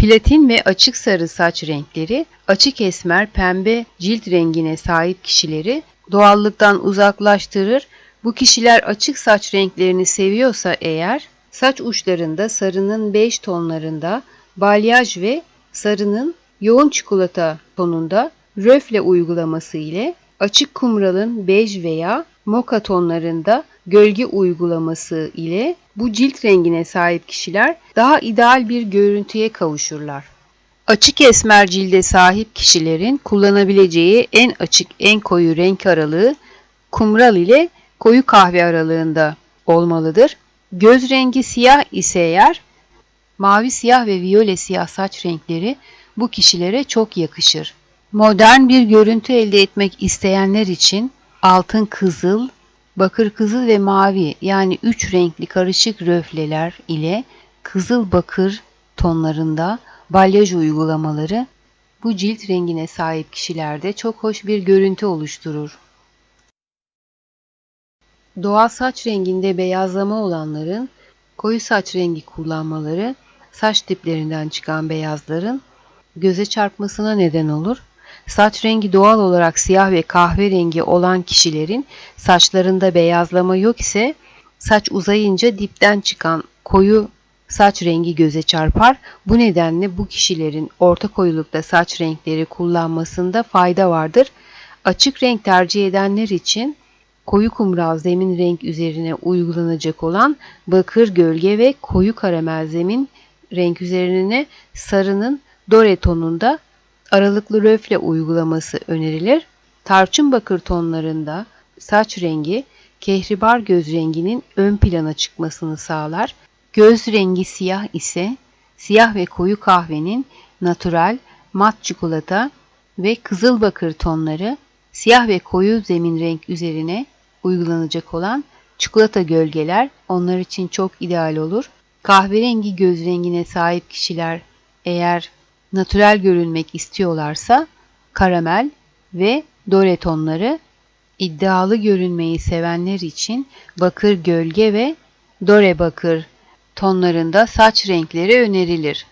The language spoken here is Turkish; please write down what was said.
Platin ve açık sarı saç renkleri, açık esmer pembe cilt rengine sahip kişileri doğallıktan uzaklaştırır. Bu kişiler açık saç renklerini seviyorsa eğer, saç uçlarında sarının bej tonlarında, balyaj ve sarının yoğun çikolata tonunda röfle uygulaması ile açık kumralın bej veya moka tonlarında gölge uygulaması ile bu cilt rengine sahip kişiler daha ideal bir görüntüye kavuşurlar. Açık esmer cilde sahip kişilerin kullanabileceği en açık en koyu renk aralığı kumral ile koyu kahve aralığında olmalıdır. Göz rengi siyah ise eğer mavi siyah ve viyole siyah saç renkleri bu kişilere çok yakışır. Modern bir görüntü elde etmek isteyenler için altın kızıl, bakır kızıl ve mavi yani üç renkli karışık röfleler ile kızıl bakır tonlarında balyaj uygulamaları bu cilt rengine sahip kişilerde çok hoş bir görüntü oluşturur. Doğal saç renginde beyazlama olanların koyu saç rengi kullanmaları saç diplerinden çıkan beyazların göze çarpmasına neden olur. Saç rengi doğal olarak siyah ve kahverengi olan kişilerin saçlarında beyazlama yok ise saç uzayınca dipten çıkan koyu saç rengi göze çarpar. Bu nedenle bu kişilerin orta koyulukta saç renkleri kullanmasında fayda vardır. Açık renk tercih edenler için koyu kumral zemin renk üzerine uygulanacak olan bakır gölge ve koyu karamel zemin renk üzerine sarının dore tonunda aralıklı röfle uygulaması önerilir. Tarçın bakır tonlarında saç rengi kehribar göz renginin ön plana çıkmasını sağlar. Göz rengi siyah ise siyah ve koyu kahvenin natural, mat çikolata ve kızıl bakır tonları siyah ve koyu zemin renk üzerine uygulanacak olan çikolata gölgeler onlar için çok ideal olur. Kahverengi göz rengine sahip kişiler eğer natürel görünmek istiyorlarsa karamel ve dore tonları iddialı görünmeyi sevenler için bakır gölge ve dore bakır tonlarında saç renkleri önerilir.